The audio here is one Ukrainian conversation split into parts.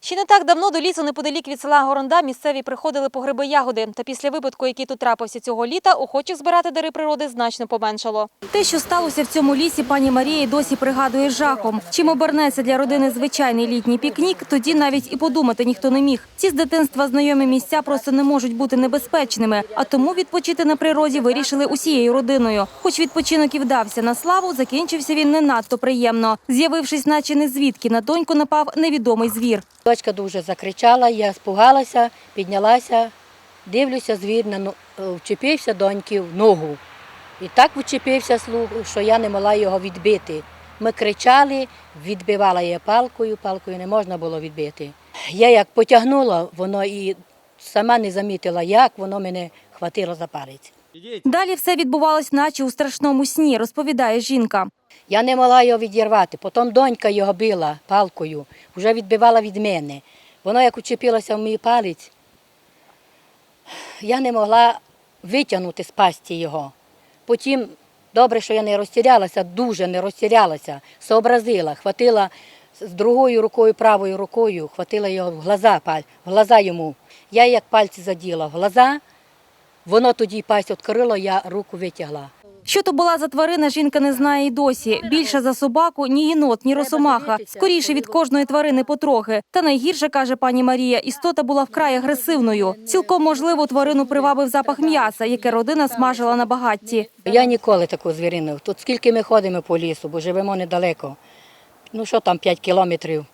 Ще не так давно до лісу неподалік від села Горонда місцеві приходили по гриби ягоди. Та після випадку, який тут трапився цього літа, охочих збирати дари природи значно поменшало. Те, що сталося в цьому лісі, пані Марія й досі пригадує жахом. Чим обернеться для родини звичайний літній пікнік, тоді навіть і подумати ніхто не міг. Ці з дитинства знайомі місця просто не можуть бути небезпечними, а тому відпочити на природі вирішили усією родиною. Хоч відпочинок і вдався на славу, закінчився він не надто приємно. З'явившись, наче не звідки, на доньку напав невідомий звір. Дочка дуже закричала, я спугалася, піднялася, дивлюся, звір на е, вчепився доньки в ногу. І так вчепився слух, що я не могла його відбити. Ми кричали, відбивала я палкою, палкою не можна було відбити. Я як потягнула, воно і сама не замітила, як воно мене хватило за палець. Далі все відбувалось, наче у страшному сні, розповідає жінка. Я не могла його відірвати. Потім донька його била палкою, вже відбивала від мене. Воно як учепилося в мій палець, я не могла витягнути з пасті його. Потім, добре, що я не розтірялася, дуже не розтірялася, сообразила, хватила з другою рукою, правою рукою, хватила його в глаза, в глаза йому. Я як пальці заділа в глаза, воно тоді пасть відкрило, я руку витягла. Що то була за тварина, жінка не знає й досі. Більше за собаку ні єнот, ні росомаха. Скоріше від кожної тварини потрохи. Та найгірше, каже пані Марія, істота була вкрай агресивною. Цілком можливо, тварину привабив запах м'яса, яке родина смажила на багатті. Я ніколи таку звірину. Тут скільки ми ходимо по лісу, бо живемо недалеко. Ну що там 5 кілометрів,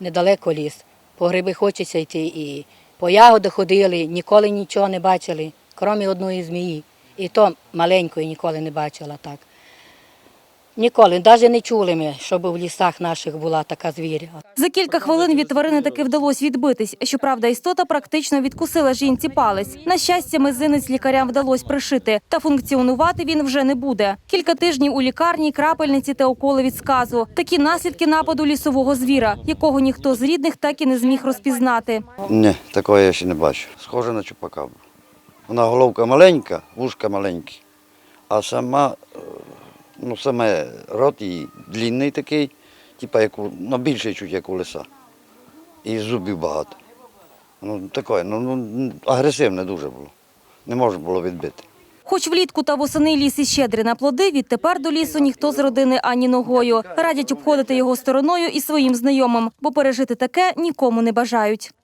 недалеко ліс. По гриби хочеться йти і по ягоди ходили, ніколи нічого не бачили, крім одної змії. І то маленької ніколи не бачила так. Ніколи, навіть не чули ми, щоб в лісах наших була така звіря. За кілька хвилин від тварини таки вдалося відбитись. Щоправда, істота практично відкусила жінці палець. На щастя, мизинець лікарям вдалося пришити, та функціонувати він вже не буде. Кілька тижнів у лікарні, крапельниці та уколи від сказу. Такі наслідки нападу лісового звіра, якого ніхто з рідних так і не зміг розпізнати. Ні, такого я ще не бачу. Схоже на чупакабру. Вона головка маленька, вушка маленькі, а сама, е, ну саме рот її длінний такий, типа як у, ну, більший чуть, як у лиса. І зубів багато. Ну, таке, ну, ну, агресивне дуже було. Не можна було відбити. Хоч влітку та восени ліс і щедрий на плоди, відтепер до лісу ніхто з родини ані ногою. Радять обходити його стороною і своїм знайомим, бо пережити таке нікому не бажають.